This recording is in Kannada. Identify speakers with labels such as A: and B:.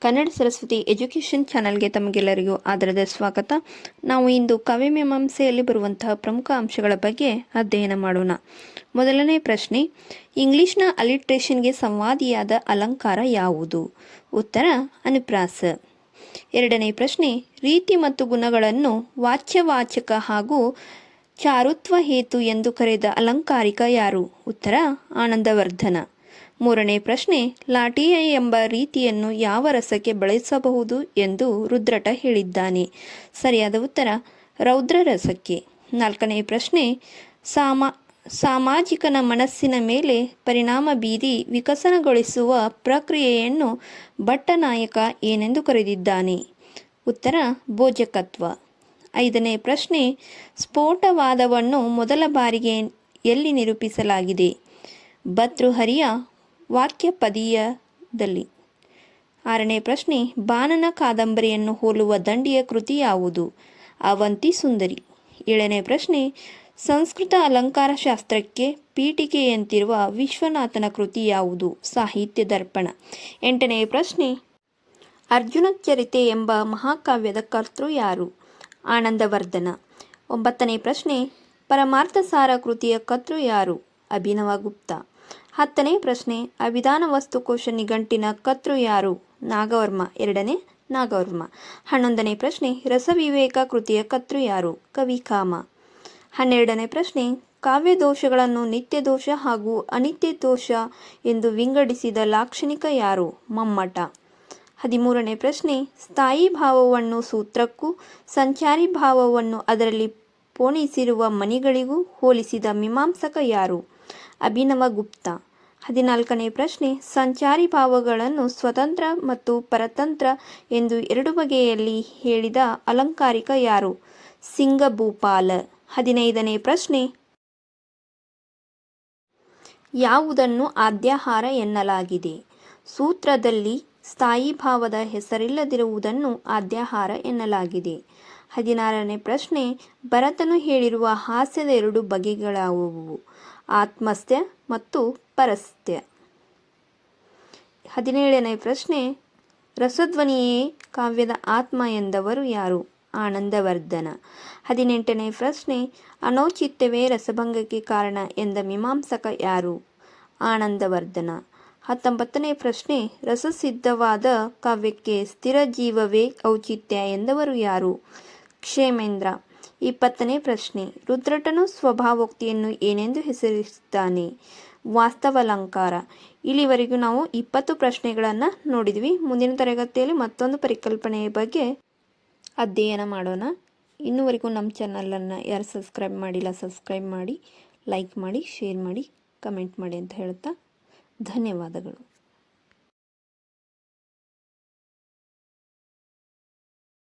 A: ಕನ್ನಡ ಸರಸ್ವತಿ ಎಜುಕೇಷನ್ ಚಾನಲ್ಗೆ ತಮಗೆಲ್ಲರಿಗೂ ಆದರದ ಸ್ವಾಗತ. ನಾವು ಇಂದು ಕವಿ ಮೀಮಾಂಸೆಯಲ್ಲಿ ಬರುವಂತಹ ಪ್ರಮುಖ ಅಂಶಗಳ ಬಗ್ಗೆ ಅಧ್ಯಯನ ಮಾಡೋಣ. ಮೊದಲನೇ ಪ್ರಶ್ನೆ, ಇಂಗ್ಲಿಷ್ನ ಅಲಿಟ್ರೇಷನ್ಗೆ ಸಂವಾದಿಯಾದ ಅಲಂಕಾರ ಯಾವುದು? ಉತ್ತರ, ಅನುಪ್ರಾಸ. ಎರಡನೇ ಪ್ರಶ್ನೆ, ರೀತಿ ಮತ್ತು ಗುಣಗಳನ್ನು ವಾಚ್ಯವಾಚಕ ಹಾಗೂ ಚಾರುತ್ವ ಹೇತು ಎಂದು ಕರೆದ ಅಲಂಕಾರಿಕ ಯಾರು? ಉತ್ತರ, ಆನಂದವರ್ಧನ. ಮೂರನೇ ಪ್ರಶ್ನೆ ಲಾಟಿ ಎಂಬ ರೀತಿಯನ್ನು ಯಾವ ರಸಕ್ಕೆ ಬಳಸಬಹುದು ಎಂದು ರುದ್ರಟ ಹೇಳಿದ್ದಾನೆ. ಸರಿಯಾದ ಉತ್ತರ, ರೌದ್ರ ರಸಕ್ಕೆ. ನಾಲ್ಕನೇ ಪ್ರಶ್ನೆ, ಸಾಮಾ, ಸಾಮಾಜಿಕನ ಮನಸ್ಸಿನ ಮೇಲೆ ಪರಿಣಾಮ ಬೀರಿ ವಿಕಸನಗೊಳಿಸುವ ಪ್ರಕ್ರಿಯೆಯನ್ನು ಭಟ್ಟನಾಯಕ ಏನೆಂದು ಕರೆದಿದ್ದಾನೆ? ಉತ್ತರ, ಭೋಜಕತ್ವ. ಐದನೇ ಪ್ರಶ್ನೆ, ಸ್ಫೋಟವಾದವನ್ನು ಮೊದಲ ಬಾರಿಗೆ ಎಲ್ಲಿ ನಿರೂಪಿಸಲಾಗಿದೆ? ಭರ್ತೃಹರಿಯ ವಾಕ್ಯಪದೀಯದಲ್ಲಿ. ಆರನೇ ಪ್ರಶ್ನೆ, ಬಾನನ ಕಾದಂಬರಿಯನ್ನು ಹೋಲುವ ದಂಡಿಯ ಕೃತಿ ಯಾವುದು? ಅವಂತಿ ಸುಂದರಿ. ಏಳನೇ ಪ್ರಶ್ನೆ, ಸಂಸ್ಕೃತ ಅಲಂಕಾರ ಶಾಸ್ತ್ರಕ್ಕೆ ಪೀಠಿಕೆಯಂತಿರುವ ವಿಶ್ವನಾಥನ ಕೃತಿ ಯಾವುದು? ಸಾಹಿತ್ಯ ದರ್ಪಣ. ಎಂಟನೇ ಪ್ರಶ್ನೆ, ಅರ್ಜುನ ಚರಿತೆ ಎಂಬ ಮಹಾಕಾವ್ಯದ ಕರ್ತೃ ಯಾರು? ಆನಂದವರ್ಧನ. ಒಂಬತ್ತನೇ ಪ್ರಶ್ನೆ ಪರಮಾರ್ಥ ಸಾರ ಕೃತಿಯ ಕರ್ತೃ ಯಾರು? ಅಭಿನವ ಗುಪ್ತ. ಹತ್ತನೇ ಪ್ರಶ್ನೆ, ಅಭಿಧಾನ ವಸ್ತುಕೋಶ ನಿಘಂಟಿನ ಕರ್ತೃ ಯಾರು? ನಾಗವರ್ಮ. ಎರಡನೇ, ನಾಗವರ್ಮ. ಹನ್ನೊಂದನೇ ಪ್ರಶ್ನೆ, ರಸವಿವೇಕ ಕೃತಿಯ ಕರ್ತೃ ಯಾರು? ಕವಿ ಕಾಮ. ಹನ್ನೆರಡನೇ ಪ್ರಶ್ನೆ ಕಾವ್ಯ ದೋಷಗಳನ್ನು ನಿತ್ಯ ದೋಷ ಹಾಗೂ ಅನಿತ್ಯ ದೋಷ ಎಂದು ವಿಂಗಡಿಸಿದ ಲಾಕ್ಷಣಿಕ ಯಾರು? ಮಮ್ಮಟ. ಹದಿಮೂರನೇ ಪ್ರಶ್ನೆ, ಸ್ಥಾಯಿ ಭಾವವನ್ನು ಸೂತ್ರಕ್ಕೂ ಸಂಚಾರಿ ಭಾವವನ್ನು ಅದರಲ್ಲಿ ಪೋಣಿಸಿರುವ ಮನಿಗಳಿಗೂ ಹೋಲಿಸಿದ ಮೀಮಾಂಸಕ ಯಾರು? ಅಭಿನವ ಗುಪ್ತ. ಹದಿನಾಲ್ಕನೇ ಪ್ರಶ್ನೆ, ಸಂಚಾರಿ ಭಾವಗಳನ್ನು ಸ್ವತಂತ್ರ ಮತ್ತು ಪರತಂತ್ರ ಎಂದು ಎರಡು ಬಗೆಯಲ್ಲಿ ಹೇಳಿದ ಅಲಂಕಾರಿಕ ಯಾರು? ಸಿಂಗಭೂಪಾಲ. ಹದಿನೈದನೇ ಪ್ರಶ್ನೆ, ಯಾವುದನ್ನು ಆದ್ಯಾಹಾರ ಎನ್ನಲಾಗಿದೆ? ಸೂತ್ರದಲ್ಲಿ ಸ್ಥಾಯಿ ಭಾವದ ಹೆಸರಿಲ್ಲದಿರುವುದನ್ನು ಆದ್ಯಾಹಾರ ಎನ್ನಲಾಗಿದೆ. ಹದಿನಾರನೇ ಪ್ರಶ್ನೆ, ಭರತನು ಹೇಳಿರುವ ಹಾಸ್ಯದ ಎರಡು ಬಗೆಗಳಾವುವು, ಆತ್ಮಸ್ಥ್ಯ ಮತ್ತು ಪರಸ್ಥ್ಯ. ಹದಿನೇಳನೇ ಪ್ರಶ್ನೆ, ರಸಧ್ವನಿಯೇ ಕಾವ್ಯದ ಆತ್ಮ ಎಂದವರು ಯಾರು? ಆನಂದವರ್ಧನ. ಹದಿನೆಂಟನೇ ಪ್ರಶ್ನೆ, ಅನೌಚಿತ್ಯವೇ ರಸಭಂಗಕ್ಕೆ ಕಾರಣ ಎಂದ ಮೀಮಾಂಸಕ ಯಾರು? ಆನಂದವರ್ಧನ. ಹತ್ತೊಂಬತ್ತನೇ ಪ್ರಶ್ನೆ, ರಸಸಿದ್ಧವಾದ ಕಾವ್ಯಕ್ಕೆ ಸ್ಥಿರ ಜೀವವೇ ಔಚಿತ್ಯ ಎಂದವರು ಯಾರು? ಕ್ಷೇಮೇಂದ್ರ. ಇಪ್ಪತ್ತನೇ ಪ್ರಶ್ನೆ. ರುದ್ರಟನು ಸ್ವಭಾವೋಕ್ತಿಯನ್ನು ಏನೆಂದು ಹೆಸರಿಸುತ್ತಾನೆ? ವಾಸ್ತವಲಂಕಾರ. ಇಲ್ಲಿವರೆಗೂ ನಾವು ಇಪ್ಪತ್ತು ಪ್ರಶ್ನೆಗಳನ್ನು ನೋಡಿದ್ವಿ. ಮುಂದಿನ ತರಗತಿಯಲ್ಲಿ ಮತ್ತೊಂದು ಪರಿಕಲ್ಪನೆಯ ಬಗ್ಗೆ ಅಧ್ಯಯನ ಮಾಡೋಣ. ಇನ್ನುವರೆಗೂ ನಮ್ಮ ಚಾನಲನ್ನು ಯಾರು ಸಬ್ಸ್ಕ್ರೈಬ್ ಮಾಡಿಲ್ಲ, ಸಬ್ಸ್ಕ್ರೈಬ್ ಮಾಡಿ, ಲೈಕ್ ಮಾಡಿ, ಶೇರ್ ಮಾಡಿ, ಕಮೆಂಟ್ ಮಾಡಿ ಅಂತ ಹೇಳ್ತಾ ಧನ್ಯವಾದಗಳು.